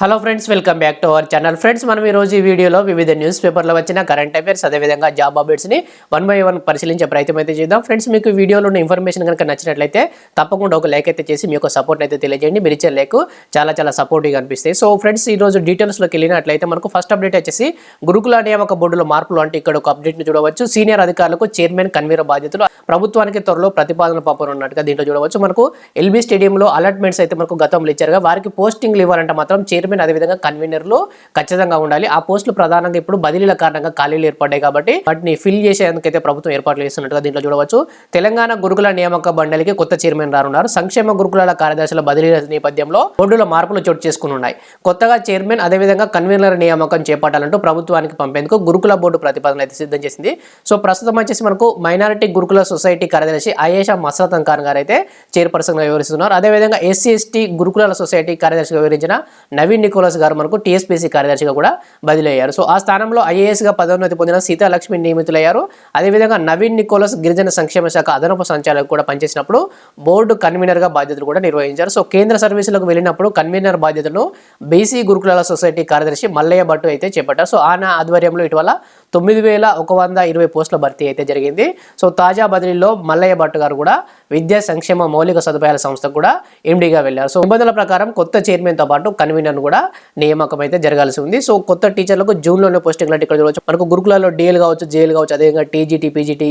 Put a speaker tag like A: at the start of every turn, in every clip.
A: Hello friends welcome back to our channel friends మనం ఈ రోజు ఈ వీడియోలో వివిధ న్యూస్ పేపర్లో వచ్చిన కరెంట్ అఫైర్స్ అదేవిధంగా జాబ్ అప్డేట్స్ని వన్ బై వన్ పరిశీలించే ప్రయత్నం అయితే చేద్దాం. ఫ్రెండ్స్ మీకు వీడియోలో ఉన్న ఇన్ఫర్మేషన్ కనుక నచ్చినట్లయితే తప్పకుండా ఒక లైక్ అయితే చేసి మీ యొక్క సపోర్ట్ అయితే తెలియజేయండి. మీరు ఇచ్చే లైక్ చాలా చాలా సపోర్టివ్గా అనిపిస్తాయి. సో ఫ్రెండ్స్ ఈ రోజు డీటెయిల్స్లోకి వెళ్ళినట్లయితే మనకు ఫస్ట్ అప్డేట్ వచ్చేసి గురుకుల నియామక బోర్డులో మార్పులు అంటే ఇక్కడ ఒక అప్డేట్ని చూడవచ్చు. సీనియర్ అధికారులకు చైర్మన్ కన్వీనర్ బాధ్యతలు ప్రభుత్వానికి త్వరలో ప్రతిపాదన పంపనున్నట్టుగా దీంట్లో చూడవచ్చు. మనకు ఎల్బీ స్టేడియంలో అలాట్మెంట్స్ అయితే మనకు గతంలో ఇచ్చారుగా వారికి పోస్టింగ్లు ఇవ్వాలంటే మాత్రం చైర్మన్ అదేవిధంగా కన్వీనర్లు ఖచ్చితంగా ఉండాలి. ఆ పోస్టులు ప్రధానంగా ఇప్పుడు బదిలీల కారణంగా ఖాళీలు ఏర్పడ్డాయి కాబట్టి వాటిని ఫిల్ చేసేందుకైతే ప్రభుత్వం ఏర్పాట్లు చేస్తున్నట్టుగా దీంట్లో చూడవచ్చు. తెలంగాణ గురుకుల నియామక మండలికి కొత్త చైర్మన్ రానున్నారు. సంక్షేమ గురుకులాల కార్యదర్శుల బదిలీల నేపథ్యంలో బోర్డులో మార్పులు చోటు చేసుకుని ఉన్నాయి. కొత్తగా చైర్మన్ అదేవిధంగా కన్వీనర్ నియామకం చేపట్టాలంటూ ప్రభుత్వానికి పంపేందుకు గురుకుల బోర్డు ప్రతిపాదన అయితే సిద్ధం చేసింది. సో ప్రస్తుతం వచ్చేసి మనకు మైనారిటీ గురుకుల సొసైటీ కార్యదర్శి అయేషా మసరత్ ఖాన్ గారు అయితే చైర్పర్సన్గా వివరిస్తున్నారు. అదేవిధంగా ఎస్సీ ఎస్టీ గురుకులాల సొసైటీ కార్యదర్శిగా వివరించిన నవీన్ నికోలస్ గారు మనకు టీఎస్పీసీ కార్యదర్శిగా కూడా బదిలీ అయ్యారు సో ఆ స్థానంలో ఐఏఎస్గా పదోన్నతి పొందిన సీతాలక్ష్మి నియమితులయ్యారు. అదేవిధంగా నవీన్ నికోలస్ గిరిజన సంక్షేమ శాఖ అదనపు సంచాలకు కూడా పనిచేసినప్పుడు బోర్డు కన్వీనర్గా బాధ్యతలు కూడా నిర్వహించారు. సో కేంద్ర సర్వీసులకు వెళ్ళినప్పుడు కన్వీనర్ బాధ్యతను బీసీ గురుకులాల సొసైటీ కార్యదర్శి మల్లయ్య భట్టు అయితే చేపట్టారు. సో ఆయన ఆధ్వర్యంలో ఇటీవల తొమ్మిది వేల ఒక వంద ఇరవై పోస్టుల భర్తీ అయితే జరిగింది. సో తాజా బదిలీలో మల్లయ్య భట్ గారు కూడా విద్యా సంక్షేమ మౌలిక సదుపాయాల సంస్థకు కూడా ఎండీగా వెళ్ళారు. సో నిబంధనల ప్రకారం కొత్త చైర్మన్తో పాటు కన్వీనర్ కూడా నియామకం అయితే జరగాల్సి ఉంది. సో కొత్త టీచర్లకు జూన్లోనే పోస్టింగ్ లాంటి ఇక్కడ చూడవచ్చు మనకు గురుకులలో డిఎల్ కావచ్చు జేఎల్ కావచ్చు అదేవిధంగా టీజీటీ పీజీటీ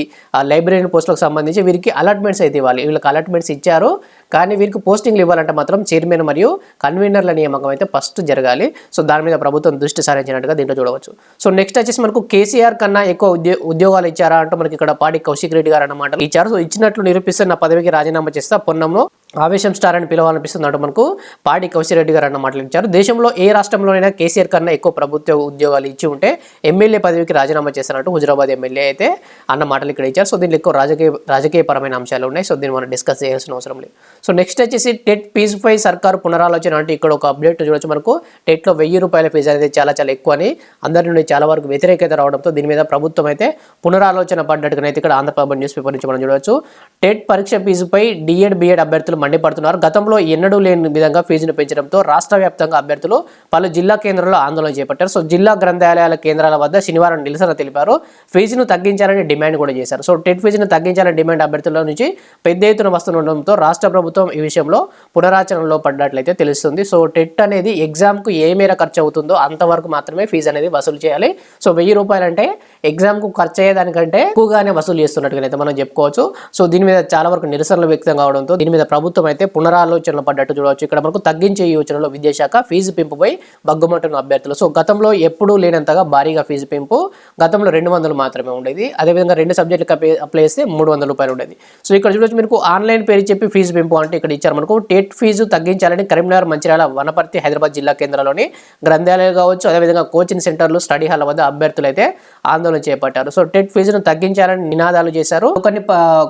A: లైబ్రరీ పోస్టులకు సంబంధించి వీరికి అలాట్మెంట్స్ అయితే ఇవ్వాలి. వీళ్ళకి అలాట్మెంట్స్ ఇచ్చారు. కానీ వీరికి పోస్టింగ్లు ఇవ్వాలంటే మాత్రం చైర్మన్ మరియు కన్వీనర్ల నియామకం అయితే ఫస్ట్ జరగాలి. సో దాని మీద ప్రభుత్వం దృష్టి సారించినట్టుగా దీంట్లో చూడవచ్చు. సో నెక్స్ట్ వచ్చేసి మనకు కేసీఆర్ కన్నా ఎక్కువ ఉద్యో ఉద్యోగాలు ఇచ్చారా అంటూ మనకి ఇక్కడ పాడి కౌశిక్ రెడ్డి గారు అన్నమాట ఇచ్చారు. సో ఇచ్చినట్లు నిరూపిస్తే నా పదవికి రాజీనామా చేస్తా పొన్నంలో ఆవేశం స్టార్ అని పిలవాలనిపిస్తుంది అంటూ మనకు పాడి కౌశిరెడ్డి గారు అన్న మాట్లాడించారు దేశంలో ఏ రాష్ట్రంలోనైనా కేసీఆర్ కన్నా ఎక్కువ ప్రభుత్వ ఉద్యోగాలు ఇచ్చి ఉంటే ఎమ్మెల్యే పదవికి రాజీనామా చేస్తారంటూ హుజరాబాద్ ఎమ్మెల్యే అయితే అన్న మాటలు ఇక్కడ ఇచ్చారు. సో దీనిలో ఎక్కువ రాజకీయ రాజకీయపరమైన అంశాలు ఉన్నాయి. సో దీన్ని మనం డిస్కస్ చేయాల్సిన అవసరం లేదు. సో నెక్స్ట్ వచ్చేసి టెట్ ఫీజుపై సర్కారు పునరాలోచన అంటే ఇక్కడ ఒక అప్డేట్ చూడొచ్చు మనకు. టెట్లో వెయ్యి రూపాయల ఫీజు అనేది చాలా చాలా ఎక్కువ అని అందరి నుండి చాలా వరకు వ్యతిరేకత రావడంతో దీని మీద ప్రభుత్వం అయితే పునరాలోచన పడ్డట్టుగానైతే ఇక్కడ ఆంధ్రప్రభ న్యూస్ పేపర్ నుంచి మనం చూడవచ్చు టెట్ పరీక్ష ఫీజుపై డిఎడ్ బిఎడ్ అభ్యర్థులు మండిపడుతున్నారు. గతంలో ఎన్నడూ లేని విధంగా ఫీజును పెంచడంతో రాష్ట్ర వ్యాప్తంగా అభ్యర్థులు పలు జిల్లా కేంద్రాల్లో ఆందోళన చేపట్టారు. సో జిల్లా గ్రంథాలయాల కేంద్రాల వద్ద శనివారం నిరసన తెలిపారు. ఫీజును తగ్గించాలని డిమాండ్ కూడా చేశారు. సో టెట్ ఫీజును తగ్గించాలని డిమాండ్ అభ్యర్థుల నుంచి పెద్ద ఎత్తున వస్తుండడంతో రాష్ట్ర ప్రభుత్వం ఈ విషయంలో పునరాచరణలో పడ్డట్లయితే తెలుస్తుంది. సో టెట్ అనేది ఎగ్జామ్కు ఏ మేర ఖర్చు అవుతుందో అంతవరకు మాత్రమే ఫీజు అనేది వసూలు చేయాలి. సో వెయ్యి రూపాయలు అంటే ఎగ్జామ్కు ఖర్చు అయ్యేదానికంటే ఎక్కువగానే వసూలు చేస్తున్నట్టుగా అయితే మనం చెప్పుకోవచ్చు. సో దీని మీద చాలా వరకు నిరసనలు వ్యక్తం కావడంతో దీని మీద ప్రభుత్వం అయితే పునరాలోచనలు పడ్డట్టు చూడవచ్చు. ఇక్కడ మనకు తగ్గించే యోచనలో విద్యాశాఖ ఫీజు పెంపుపై బగ్గుమంటున్న అభ్యర్థులు. సో గతంలో ఎప్పుడూ లేనంతగా భారీగా ఫీజు పెంపు గతంలో రెండు వందలు మాత్రమే ఉండేది. అదేవిధంగా రెండు సబ్జెక్టులకు అప్లై- అప్లై చేస్తే మూడు వందల రూపాయలు ఉండేది. సో ఇక్కడ చూడొచ్చు మీకు ఆన్లైన్ పేరు చెప్పి ఫీజు పెంపు అంటే ఇక్కడ ఇచ్చారు. మనకు టెట్ ఫీజు తగ్గించాలని కరీంనగర్ మంచిర్యాల వనపర్తి హైదరాబాద్ జిల్లా కేంద్రాల్లోని గ్రంథాలయాలు కావచ్చు అదేవిధంగా కోచింగ్ సెంటర్లు స్టడీ హాల్ వద్ద అభ్యర్థులు అయితే ఆందోళన చేపట్టారు. సో టెట్ ఫీజును తగ్గించాలని నినాదాలు చేశారు. కొన్ని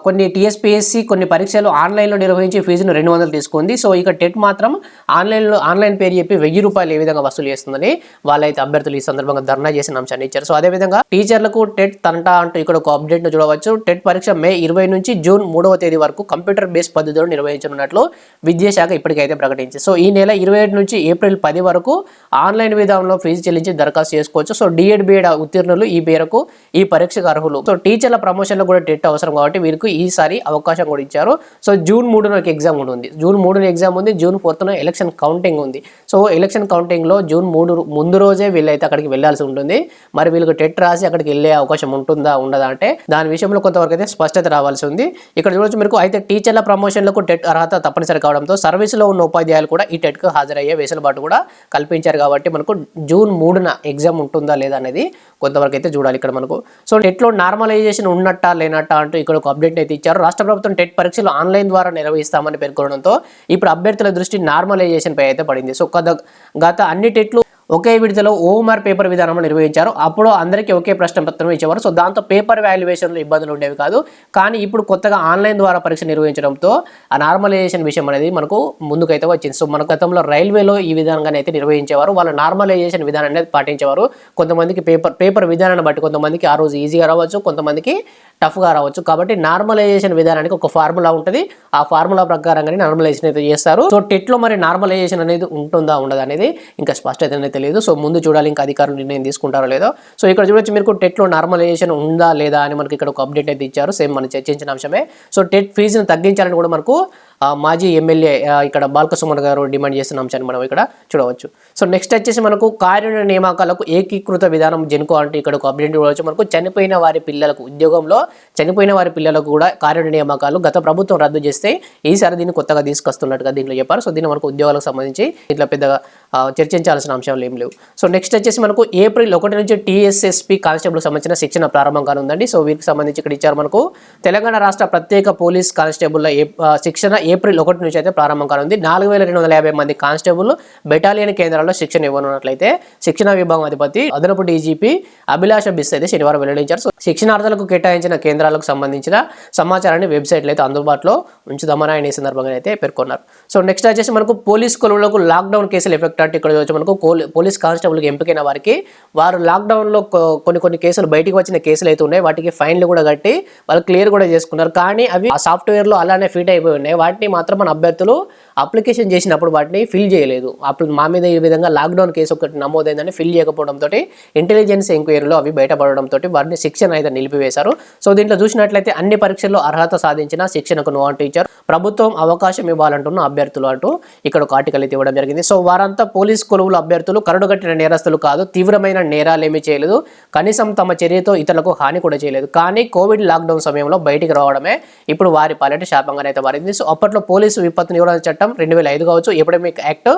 A: కొన్ని టీఎస్పీఎస్సీ కొన్ని పరీక్షలు ఆన్లైన్లో నిర్వహించి ఫీజును రెండు వందలు తీసుకుంది. సో ఇక టెట్ మాత్రం ఆన్లైన్లో ఆన్లైన్ పేరు చెప్పి వెయ్యి రూపాయలు ఏ విధంగా వసూలు చేస్తుందని వాళ్ళైతే అభ్యర్థులు ఈ సందర్భంగా ధర్నా చేసిన అంశాన్ని ఇచ్చారు. సో అదేవిధంగా టీచర్లకు టెట్ తంట అంటూ ఇక్కడ ఒక అప్డేట్ను చూడవచ్చు. టెట్ పరీక్ష మే ఇరవై నుంచి జూన్ మూడవ తేదీ వరకు కంప్యూటర్ బేస్ పద్ధతిలో నిర్వహించనున్నట్లు విద్యాశాఖ ఇప్పటికైతే ప్రకటించింది. సో ఈ నెల ఇరవై ఏడు నుంచి ఏప్రిల్ పది వరకు ఆన్లైన్ విధానంలో ఫీజు చెల్లించి దరఖాస్తు చేసుకోవచ్చు. సో డిఎడ్ బిఎడ్ ఉత్తీర్ణులు ఈ మేరకు ఈ పరీక్షకు అర్హులు. సో టీచర్ల ప్రమోషన్లో కూడా టెట్ అవసరం కాబట్టి వీరికి ఈసారి అవకాశం కూడా ఇచ్చారు. సో జూన్ మూడున ఒక ఎగ్జామ్ కూడా ఉంది. జూన్ మూడున ఎగ్జామ్ ఉంది జూన్ ఫోర్త్న ఎలక్షన్ కౌంటింగ్ ఉంది. సో ఎలక్షన్ కౌంటింగ్లో జూన్ మూడు ముందు రోజే వీళ్ళైతే అక్కడికి వెళ్ళాల్సి ఉంటుంది. మరి వీళ్ళకి టెట్ రాసి అక్కడికి వెళ్ళే అవకాశం ఉంటుందా ఉండదా అంటే దాని విషయంలో కొంతవరకు అయితే స్పష్టత రావాల్సి ఉంది. ఇక్కడ చూడొచ్చు మీకు అయితే టీచర్ల ప్రమోషన్లకు టెట్ అర్హత తప్పనిసరి కావడంతో సర్వీసులో ఉన్న ఉపాధ్యాయులు కూడా ఈ టెట్కు హాజరయ్యే వెసులుబాటు కూడా కల్పించారు కాబట్టి మనకు జూన్ మూడున ఎగ్జామ్ ఉంటుందా లేదా అనేది కొంతవరకు అయితే చూడాలి. ఇక్కడ మనకు సో టెట్లో నార్మలైజేషన్ ఉన్నట్టా లేనట్టా అంటూ ఇక్కడ ఒక అప్డేట్ అయితే ఇచ్చారు. రాష్ట్ర ప్రభుత్వం టెట్ పరీక్షలు ఆన్లైన్ ద్వారా నిర్వహిస్తామని పేర్కొనడంతో ఇప్పుడు అభ్యర్థుల దృష్టి నార్మలైజేషన్ పై అయితే పడింది. సో గత గత అన్ని టెట్లు ఒకే విడతలో ఓఎంఆర్ పేపర్ విధానంలో నిర్వహించారు. అప్పుడు అందరికీ ఒకే ప్రశ్న పత్రం ఇచ్చేవారు. సో దాంతో పేపర్ వాల్యుయేషన్లో ఇబ్బందులు ఉండేవి కాదు. కానీ ఇప్పుడు కొత్తగా ఆన్లైన్ ద్వారా పరీక్ష నిర్వహించడంతో ఆ నార్మలైజేషన్ విషయం అనేది మనకు ముందుకైతే వచ్చింది. సో మన గతంలో రైల్వేలో ఈ విధానంగానే అయితే నిర్వహించేవారు. వాళ్ళ నార్మలైజేషన్ విధానం అనేది పాటించేవారు. కొంతమందికి పేపర్ పేపర్ విధానాన్ని బట్టి కొంతమందికి ఆ రోజు ఈజీగా రావచ్చు. కొంతమందికి టఫ్గా రావచ్చు. కాబట్టి నార్మలైజేషన్ విధానానికి ఒక ఫార్ములా ఉంటుంది. ఆ ఫార్ములా ప్రకారంగానే నార్మలైజేషన్ అయితే చేస్తారు. సో టెట్లో మరి నార్మలైజేషన్ అనేది ఉంటుందా ఉండదా అనేది ఇంకా స్పష్టత అనేది తెలియదు. సో ముందు చూడాలి ఇంకా అధికారులు నిర్ణయం తీసుకుంటారో లేదో. సో ఇక్కడ చూడొచ్చు మీరు టెట్లో నార్మలైజేషన్ ఉందా లేదా అని మనకి ఇక్కడ ఒక అప్డేట్ అయితే ఇచ్చారు. సేమ్ మనం చర్చించిన అంశమే. సో టెట్ ఫీజును తగ్గించాలని కూడా మనకు మాజీ ఎమ్మెల్యే ఇక్కడ బాల్కసుమన్ గారు డిమాండ్ చేస్తున్న అంశాన్ని మనం ఇక్కడ చూడవచ్చు. సో నెక్స్ట్ వచ్చేసి మనకు కార్య నియామకాలకు ఏకీకృత విధానం జెన్కో అంటే ఇక్కడ ఒక అప్డేట్ చూడవచ్చు. మనకు చనిపోయిన వారి పిల్లలకు ఉద్యోగంలో చనిపోయిన వారి పిల్లలకు కూడా కార్య నియామకాలు గత ప్రభుత్వం రద్దు చేస్తే ఈసారి దీన్ని కొత్తగా తీసుకొస్తున్నట్టుగా దీంట్లో చెప్పారు. సో దీన్ని మనకు ఉద్యోగాలకు సంబంధించి ఇట్లా పెద్దగా చర్చించాల్సిన అంశాలు ఏం లేవు. సో నెక్స్ట్ వచ్చేసి మనకు ఏప్రిల్ ఒకటి నుంచి టీఎస్ఎస్పీ కానిస్టేబుల్ సంబంధించిన శిక్షణ ప్రారంభం కానుందండి సో వీరికి సంబంధించి ఇక్కడ ఇచ్చారు మనకు తెలంగాణ రాష్ట్ర ప్రత్యేక పోలీస్ కానిస్టేబుల్ శిక్షణ ఏప్రిల్ ఒకటి నుంచి అయితే ప్రారంభం కానుంది నాలుగు వేల రెండు వందల యాభై మంది కానిస్టేబుల్ బెటాలియన్ కేంద్రాల్లో శిక్షణ ఇవ్వనున్నట్లయితే శిక్షణ విభాగం అధిపతి అదనపు డీజీపీ అభిలాష బిస్ అయితే శనివారం వెల్లడించారు. సో శిక్షణార్థులకు కేటాయించిన కేంద్రాలకు సంబంధించిన సమాచారాన్ని వెబ్సైట్లు అయితే అందుబాటులో ఉంచుదామని ఆయన ఈ సందర్భంగా అయితే పేర్కొన్నారు. సో నెక్స్ట్ వచ్చేసి మనకు పోలీస్ కొలువులకు లాక్డౌన్ కేసులు ఎఫెక్ట్ అంటే ఇక్కడ చూడొచ్చు మనకు పోలీస్ కానిస్టేబుల్కి ఎంపికైన వారికి వారు లాక్డౌన్లో కొన్ని కొన్ని కేసులు బయటికి వచ్చిన కేసులు అయితే ఉన్నాయి. వాటికి ఫైన్లు కూడా కట్టి వాళ్ళు క్లియర్ కూడా చేసుకున్నారు. కానీ అవి ఆ సాఫ్ట్వేర్లో అలానే ఫిట్ అయిపోయి ఉన్నాయి. వాటిని మాత్రం మన అభ్యర్థులు అప్లికేషన్ చేసినప్పుడు వాటిని ఫిల్ చేయలేదు. అప్పుడు మా మీద ఈ విధంగా లాక్డౌన్ కేసు ఒకటి నమోదైందని ఫిల్ చేయకపోవడంతో ఇంటెలిజెన్స్ ఎంక్వైరీలో అవి బయటపడడంతో వారిని శిక్షణ అయితే నిలిపివేశారు. సో దీంట్లో చూసినట్లయితే అన్ని పరీక్షల్లో అర్హత సాధించిన శిక్షణకు నో అంటూ ఇచ్చారు. ప్రభుత్వం అవకాశం ఇవ్వాలంటున్న అభ్యర్థులు అంటూ ఇక్కడ ఒక ఆర్టికల్ అయితే ఇవ్వడం జరిగింది. సో వారంతా పోలీస్ కొలువుల అభ్యర్థులు కరుడుగట్టిన నేరస్తులు కాదు తీవ్రమైన నేరాలు ఏమీ చేయలేదు. కనీసం తమ చర్యతో ఇతరులకు హాని కూడా చేయలేదు. కానీ కోవిడ్ లాక్డౌన్ సమయంలో బయటికి రావడమే ఇప్పుడు వారి పాలిట శాపంగా అయితే మారింది. సో అప్పట్లో పోలీసు విపత్తు నివారణ చట్టం రెండు వేల ఐదు కావచ్చు epidemic act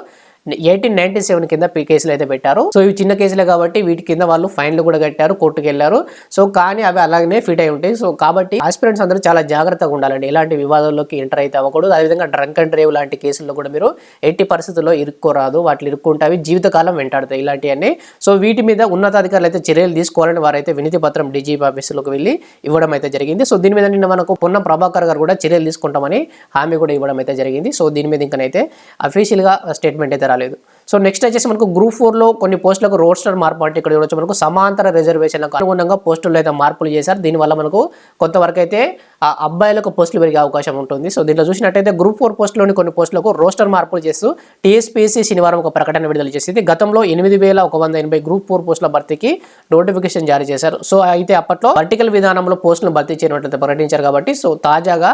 A: eighteen ninety seven కింద కేసులు అయితే పెట్టారు. సో ఇవి చిన్న కేసులే కాబట్టి వీటి కింద వాళ్ళు ఫైన్లు కూడా కట్టారు కోర్టుకు వెళ్ళారు. సో కానీ అవి అలాగనే ఫిట్ అయి ఉంటాయి. సో కాబట్టి ఆస్పిరెంట్స్ అందరూ చాలా జాగ్రత్తగా ఉండాలండి. ఎలాంటి వివాదాల్లోకి ఎంటర్ అయితే అవ్వకూడదు. అదేవిధంగా డ్రంక్ అండ్ డ్రైవ్ లాంటి కేసుల్లో కూడా మీరు ఎట్టి పరిస్థితుల్లో ఇరుక్కోరాదు. వాటిని ఇరుక్కుంటే జీవితకాలం వెంటాడుతాయి ఇలాంటివన్నీ. సో వీటి మీద ఉన్నతాధికారులు అయితే చర్యలు తీసుకోవాలని వారైతే వినతి పత్రం డీజీపీ ఆఫీసులోకి వెళ్ళి ఇవ్వడం అయితే జరిగింది. సో దీని మీద నిన్న మనకు పొన్న ప్రభాకర్ గారు కూడా చర్యలు తీసుకుంటామని హామీ కూడా ఇవ్వడం అయితే జరిగింది. సో దీని మీద ఇంకనైతే అఫీషియల్గా స్టేట్మెంట్ అయితే రాలేదు. సో నెక్స్ట్ వచ్చేసి మనకు గ్రూప్ ఫోర్లో కొన్ని పోస్టులకు రోస్టర్ మార్పు అంటే ఇక్కడ చూడొచ్చు. మనకు సమాంతర రిజర్వేషన్లకు అనుగుణంగా పోస్టులు అయితే మార్పులు చేశారు. దీనివల్ల మనకు కొంతవరకు అయితే ఆ అబ్బాయిలకు పోస్టులు పెరిగే అవకాశం ఉంటుంది. సో దీంట్లో చూసినట్టయితే గ్రూప్ ఫోర్ పోస్టులోని కొన్ని పోస్టులకు రోస్టర్ మార్పులు చేస్తూ టీఎస్పీఎస్సీ శనివారం ఒక ప్రకటన విడుదల చేసింది. గతంలో ఎనిమిది వేల ఒక వంద ఎనభై గ్రూప్ ఫోర్ పోస్టుల భర్తీకి నోటిఫికేషన్ జారీ చేశారు. సో అయితే అప్పట్లో వర్టికల్ విధానంలో పోస్టులను భర్తీ చేయనట్లయితే ప్రకటించారు కాబట్టి సో తాజాగా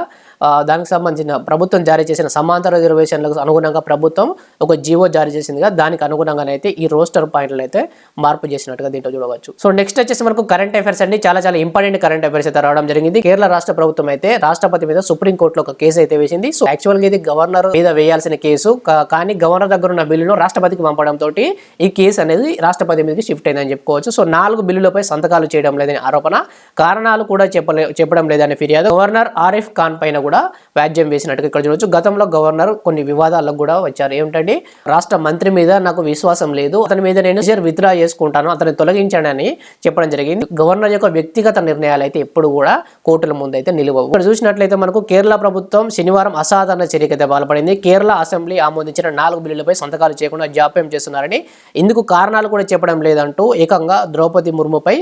A: దానికి సంబంధించిన ప్రభుత్వం జారీ చేసిన సమాంతర రిజర్వేషన్లకు అనుగుణంగా ప్రభుత్వం ఒక జీవో జారీ చేసిందిగా దానికి అనుగుణంగానైతే ఈ రోస్టర్ పాయింట్లు అయితే మార్పు చేసినట్టుగా దీంట్లో చూడవచ్చు. సో నెక్స్ట్ వచ్చేసి మనకు కరెంట్ అఫైర్స్ అండి. చాలా చాలా ఇంపార్టెంట్ కరెంట్ అఫైర్స్ అయితే రావడం జరిగింది. కేరళ రాష్ట్ర ప్రభుత్వం అయితే రాష్ట్రపతి మీద సుప్రీం కోర్టులో ఒక కేసు అయితే వేసింది. సో యాక్చువల్గా ఇది గవర్నర్ మీద వేయాల్సిన కేసు. కానీ గవర్నర్ దగ్గర ఉన్న బిల్లును రాష్ట్రపతికి పంపడం తోటి ఈ కేసు అనేది రాష్ట్రపతి మీదకి షిఫ్ట్ అయిందని చెప్పుకోవచ్చు. సో నాలుగు బిల్లులపై సంతకాలు చేయడం లేదని ఆరోపణ. కారణాలు కూడా చెప్పలే చెప్పడం లేదని ఫిర్యాదు గవర్నర్ ఆరిఫ్ ఖాన్ పైన కూడా వ్యాజ్యం వేసినట్టుగా ఇక్కడ చూడొచ్చు. గతంలో గవర్నర్ కొన్ని వివాదాలకు కూడా వచ్చారు. ఏమిటంటే రాష్ట్ర మంత్రి మీద నాకు విశ్వాసం లేదు. అతని మీద నేను విత్డ్రా చేసుకుంటాను. అతన్ని తొలగించాడని చెప్పడం జరిగింది. గవర్నర్ యొక్క వ్యక్తిగత నిర్ణయాలు అయితే ఎప్పుడు కూడా కోర్టుల ముందు అయితే నిలువవు. ఇక్కడ చూసినట్లయితే మనకు కేరళ ప్రభుత్వం శనివారం అసాధారణ చర్యకైతే పాల్పడింది కేరళ అసెంబ్లీ ఆమోదించిన నాలుగు బిల్లులపై సంతకాలు చేయకుండా జాప్యం చేస్తున్నారని ఇందుకు కారణాలు కూడా చెప్పడం లేదంటూ ఏకంగా ద్రౌపది ముర్ముపై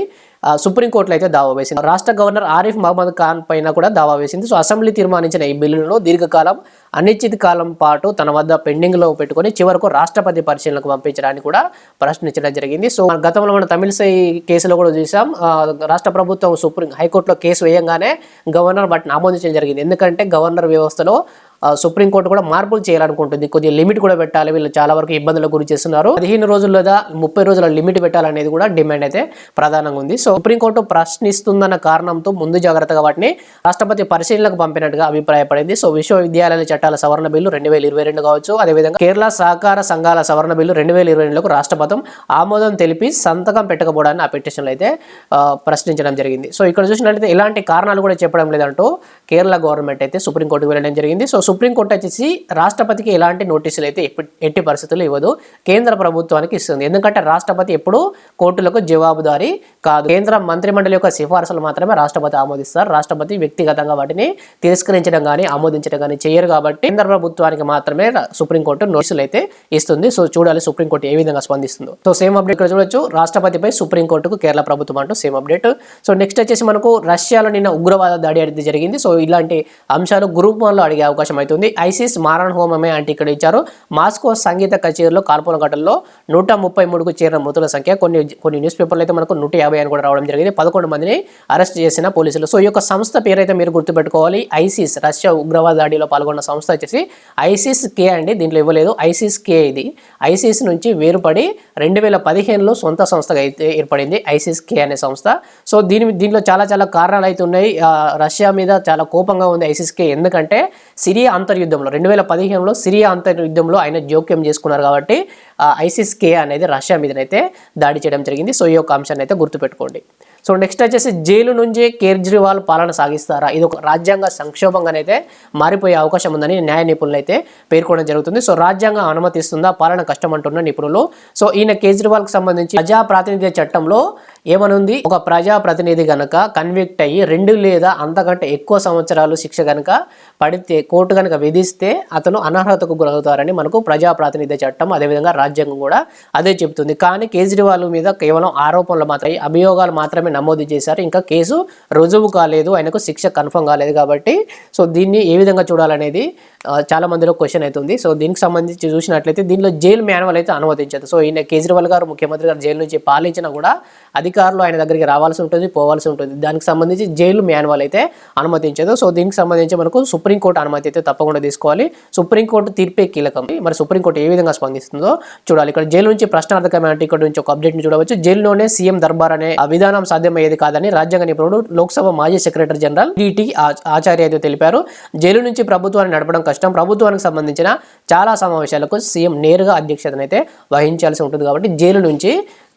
A: సుప్రీంకోర్టులో అయితే దావా వేసింది. రాష్ట్ర గవర్నర్ ఆరిఫ్ మహమ్మద్ ఖాన్ పైన కూడా దావా వేసింది. సో అసెంబ్లీ తీర్మానించిన ఈ బిల్లులను దీర్ఘకాలం అనిశ్చిత కాలం పాటు తన వద్ద పెండింగ్లో పెట్టుకొని చివరకు రాష్ట్రపతి పరిశీలనకు పంపించడానికి కూడా ప్రశ్నించడం జరిగింది. సో గతంలో మన తమిళసై కేసులో కూడా చూసాం. రాష్ట్ర ప్రభుత్వం సుప్రీం హైకోర్టులో కేసు వేయంగానే గవర్నర్ వాటిని ఆమోదించడం జరిగింది. ఎందుకంటే గవర్నర్ వ్యవస్థలో సుప్రీంకోర్టు కూడా మార్పులు చేయాలనుకుంటుంది. కొద్దిగా లిమిట్ కూడా పెట్టాలి. వీళ్ళు చాలా వరకు ఇబ్బందులకు గురి చేస్తున్నారు. పదిహేను రోజులు లేదా ముప్పై రోజుల లిమిట్ పెట్టాలనేది కూడా డిమాండ్ అయితే ప్రధానంగా ఉంది. సో సుప్రీంకోర్టు ప్రశ్నిస్తుందన్న కారణంతో ముందు జాగ్రత్తగా వాటిని రాష్ట్రపతి పరిశీలనకు పంపినట్టుగా అభిప్రాయపడింది. సో విశ్వవిద్యాలయాల చట్టాల సవరణ బిల్లు రెండు వేల ఇరవై రెండు కావచ్చు. అదేవిధంగా కేరళ సహకార సంఘాల సవరణ బిల్లు రెండు వేల ఇరవై రెండులకు రాష్ట్రపతి ఆమోదం తెలిపి సంతకం పెట్టకపోవడాన్ని ఆ పిటిషన్లు అయితే ప్రశ్నించడం జరిగింది. సో ఇక్కడ చూసినట్లయితే ఎలాంటి కారణాలు కూడా చెప్పడం లేదంటూ కేరళ గవర్నమెంట్ అయితే సుప్రీంకోర్టుకు వెళ్ళడం జరిగింది. సో సుప్రీంకోర్టు వచ్చేసి రాష్ట్రపతికి ఎలాంటి నోటీసులు అయితే ఎట్టి పరిస్థితులు ఇవ్వదు. కేంద్ర ప్రభుత్వానికి ఇస్తుంది. ఎందుకంటే రాష్ట్రపతి ఎప్పుడు కోర్టులకు జవాబుదారీ కాదు. కేంద్ర మంత్రిమండలి యొక్క సిఫార్సులు మాత్రమే రాష్ట్రపతి ఆమోదిస్తారు. రాష్ట్రపతి వ్యక్తిగతంగా వాటిని తిరస్కరించడం కానీ ఆమోదించడం కానీ చేయరు కాబట్టి కేంద్ర ప్రభుత్వానికి మాత్రమే సుప్రీంకోర్టు నోటీసులు అయితే ఇస్తుంది. సో చూడాలి సుప్రీంకోర్టు ఏ విధంగా స్పందిస్తుందో. సో సేమ్ అప్డేట్ ఇక్కడ చూడొచ్చు. రాష్ట్రపతిపై సుప్రీంకోర్టుకు కేరళ ప్రభుత్వం అంటూ సేమ్ అప్డేట్ సో నెక్స్ట్ వచ్చేసి మనకు రష్యాలో నిన్న ఉగ్రవాద దాడి అనేది జరిగింది. సో ఇలాంటి అంశాలు గ్రూప్ వన్లో అడిగే అవకాశం అవుతుంది ఐసిస్ మారణ హోమమే అంటే ఇక్కడ ఇచ్చారు. మాస్కో సంగీత కచేరీలో కాల్పుల ఘటనలో నూట ముప్పై మూడుకు చేరిన మృతుల సంఖ్య కొన్ని కొన్ని న్యూస్ పేపర్లు అయితే మనకు నూట యాభై అని కూడా రావడం జరిగింది. పదకొండు మందిని అరెస్ట్ చేసిన పోలీసులు. సో ఈ యొక్క సంస్థ పేరైతే మీరు గుర్తుపెట్టుకోవాలి. ఐసిస్ రష్యా ఉగ్రవాద దాడిలో పాల్గొన్న సంస్థ వచ్చేసి ఐసిస్ కే అండి. దీంట్లో ఇవ్వలేదు. ఐసిస్ కే ఇది. ఐసిస్ నుంచి వేరుపడి రెండు వేల పదిహేనులో సొంత సంస్థగా అయితే ఏర్పడింది ఐసిస్ కే అనే సంస్థ. సో దీని దీంట్లో చాలా చాలా కారణాలు అయితే ఉన్నాయి. రష్యా మీద చాలా కోపంగా ఉంది ఐసిస్కే. ఎందుకంటే సిరియా అంతర్యుద్ధంలో రెండు వేల పదిహేనులో సిరియా అంతర్యుద్ధంలో ఆయన జోక్యం చేసుకున్నారు కాబట్టి ఐసిస్కే ఐసిస్ కే అనేది రష్యా మీదనైతే దాడి చేయడం జరిగింది. సో ఈ యొక్క అంశాన్ని అయితే గుర్తుపెట్టుకోండి. సో నెక్స్ట్ వచ్చేసి జైలు నుంచి కేజ్రీవాల్ పాలన సాగిస్తారా? ఇది ఒక రాజ్యాంగ సంక్షోభంగానైతే మారిపోయే అవకాశం ఉందని న్యాయ నిపుణులు అయితే పేర్కొనడం జరుగుతుంది. సో రాజ్యాంగం అనుమతిస్తుందా? పాలన కష్టం అంటున్న నిపుణులు. సో ఈయన కేజ్రీవాల్కి సంబంధించి ప్రజా ప్రాతినిధ్య చట్టంలో ఏమనుంది? ఒక ప్రజా ప్రతినిధి గనక కన్విక్ట్ అయ్యి రెండు లేదా అంతకంటే ఎక్కువ సంవత్సరాలు శిక్ష గనక పడితే కోర్టు కనుక విధిస్తే అతను అనర్హతకు గురవుతారని మనకు ప్రజా ప్రాతినిధ్య చట్టం అదేవిధంగా రాజ్యాంగం కూడా అదే చెబుతుంది. కానీ కేజ్రీవాల్ మీద కేవలం ఆరోపణలు మాత్రమే అభియోగాలు మాత్రమే నమోదు చేశారు. ఇంకా కేసు రుజువు కాలేదు ఆయనకు శిక్ష కన్ఫర్మ్ కాలేదు కాబట్టి. సో దీన్ని ఏ విధంగా చూడాలనేది చాలా మందిలో క్వశ్చన్ అవుతుంది సో దీనికి సంబంధించి చూసినట్లయితే దీనిలో జైలు మాన్యువల్ అయితే అనుమతించదు. సో ఈయన కేజ్రీవాల్ గారు ముఖ్యమంత్రి గారు జైలు నుంచి పాలించినా కూడా అధికారులు ఆయన దగ్గరికి రావాల్సి ఉంటుంది పోవాల్సి ఉంటుంది. దానికి సంబంధించి జైలు మాన్యువల్ అయితే అనుమతించదు. సో దీనికి సంబంధించి మనకు సుప్రీంకోర్టు అనుమతి అయితే తప్పకుండా తీసుకోవాలి. సుప్రీంకోర్టు తీర్పే కీలకం. మరి సుప్రీంకోర్టు ఏ విధంగా స్పందిస్తుందో చూడాలి. ఇక్కడ జైలు నుంచి ప్రశ్నార్థకమైన ఇక్కడ నుంచి ఒక అప్డేట్ని చూడవచ్చు. జైల్లోనే సీఎం దర్బార్ అనే విధానం సాధ్యమయ్యేది కాదని రాజ్యాంగ నిపుణుడు లోక్సభ మాజీ సెక్రటరీ జనరల్ డిటి ఆచార్య అయితే తెలిపారు. జైలు నుంచి ప్రభుత్వాన్ని నడపడం కష్టం. ప్రభుత్వానికి సంబంధించిన చాలా సమావేశాలకు సీఎం నేరుగా అధ్యక్షతనైతే వహించాల్సి ఉంటుంది కాబట్టి జైలు నుంచి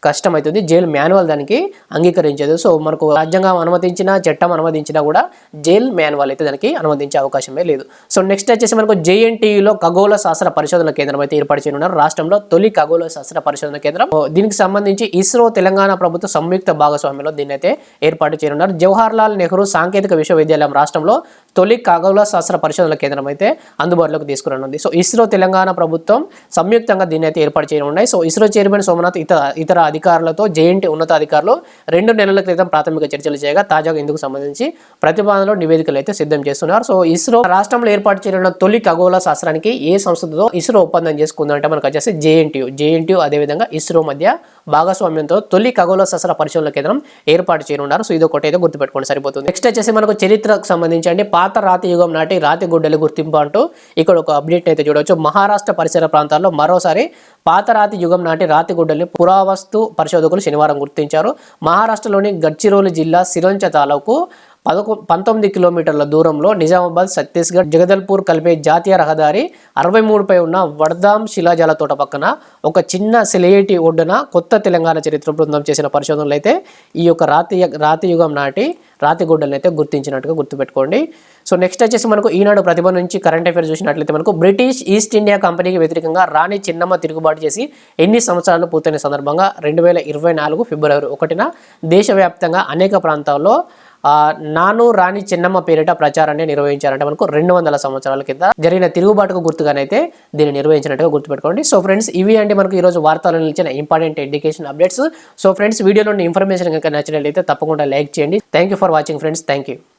A: కష్టమవుతుంది జైలు మాన్యువల్ దానికి అంగీకరించదు. సో మనకు రాజ్యాంగం అనుమతించిన చట్టం అనుమతించినా కూడా జైల్ మాన్యువల్ అయితే దానికి అనుమతించే అవకాశమే లేదు. సో నెక్స్ట్ వచ్చేసి మనకు జేఎన్టీయులో ఖగోళ శాస్త్ర పరిశోధన కేంద్రం అయితే ఏర్పాటు చేయనున్నారు. రాష్ట్రంలో తొలి ఖగోళ శాస్త్ర పరిశోధన కేంద్రం. దీనికి సంబంధించి ఇస్రో తెలంగాణ ప్రభుత్వ సంయుక్త భాగస్వామ్యంలో దీన్ని అయితే ఏర్పాటు చేయనున్నారు. జవహర్ లాల్ నెహ్రూ సాంకేతిక విశ్వవిద్యాలయం రాష్ట్రంలో తొలి ఖగోళ శాస్త్ర పరిశోధన కేంద్రం అయితే అందుబాటులోకి తీసుకురానుంది. సో ఇస్రో తెలంగాణ ప్రభుత్వం సంయుక్తంగా దీన్ని అయితే ఏర్పాటు చేయనున్నాయి. సో ఇస్రో చైర్మన్ సోమనాథ్ ఇతర ఇతర అధికారులతో జేఎన్టీ ఉన్నతాధికారులు రెండు నెలల క్రితం ప్రాథమిక చర్చలు చేయగా తాజాగా ఇందుకు సంబంధించి ప్రతిపాదనలో నివేదికలు అయితే సిద్ధం చేస్తున్నారు. సో ఇస్రో రాష్ట్రంలో ఏర్పాటు చేయనున్న తొలి ఖగోళ శాస్త్రానికి ఏ సంస్థతో ఇస్రో ఒప్పందం చేసుకుందంటే మనకు వచ్చేసి జేఎన్టీయూ జేఎన్టీయూ అదేవిధంగా ఇస్రో మధ్య భాగస్వామ్యంతో తొలి ఖగోళ శాస్త్ర పరిశోధన కేంద్రం ఏర్పాటు చేయనున్నారు. సో ఇది ఒకటి అయితే గుర్తుపెట్టుకోండి సరిపోతుంది. నెక్స్ట్ వచ్చేసి మనకు చరిత్రకు సంబంధించి అంటే పాత రాతి యుగం నాటి రాతి గుడ్డలు గుర్తింపు అంటూ ఇక్కడ ఒక అప్డేట్ అయితే చూడవచ్చు. మహారాష్ట్ర పరిసర ప్రాంతాల్లో మరోసారి పాత రాతి యుగం నాటి రాతి గుడ్డల్ని పురావస్తు పరిశోధకులు శనివారం గుర్తించారు. మహారాష్ట్రలోని గడ్చిరోలి జిల్లా సిరంచ తాలూకు పదకొ పంతొమ్మిది కిలోమీటర్ల దూరంలో నిజామాబాద్ ఛత్తీస్గఢ్ జగదల్పూర్ కలిపే జాతీయ రహదారి అరవై మూడుపై ఉన్న వడదాం శిలాజాల తోట పక్కన ఒక చిన్న సిలయేటి ఒడ్డున కొత్త తెలంగాణ చరిత్ర బృందం చేసిన పరిశోధనలు అయితే ఈ యొక్క రాతి రాతి యుగం నాటి రాతి గుడ్డలను అయితే గుర్తించినట్టుగా గుర్తుపెట్టుకోండి. సో నెక్స్ట్ వచ్చేసి మనకు ఈనాడు ప్రతిభ నుంచి కరెంట్ అఫైర్స్ చూసినట్లయితే మనకు బ్రిటిష్ ఈస్ట్ ఇండియా కంపెనీకి వ్యతిరేకంగా రాణి చిన్నమ్మ తిరుగుబాటు చేసి ఎన్ని సంవత్సరాలు పూర్తయిన సందర్భంగా రెండు వేల ఇరవై నాలుగు ఫిబ్రవరి ఒకటిన దేశవ్యాప్తంగా అనేక ప్రాంతాల్లో నాను రాణి చిన్నమ్మ పేరిట ప్రచారాన్ని నిర్వహించారంటే. మనకు రెండు వందల సంవత్సరాల కింద జరిగిన తిరుగుబాటుకు గుర్తుగానైతే దీన్ని నిర్వహించినట్టుగా గుర్తుపెట్టుకోండి. సో ఫ్రెండ్స్ ఇవి అంటే మనకు ఈరోజు వార్తల్లో నిలిచిన important education updates so friends వీడియోలోని ఇన్ఫర్మేషన్ కనుక నచ్చినట్లయితే తప్పకుండా లైక్ చేయండి. Thank you for watching friends thank you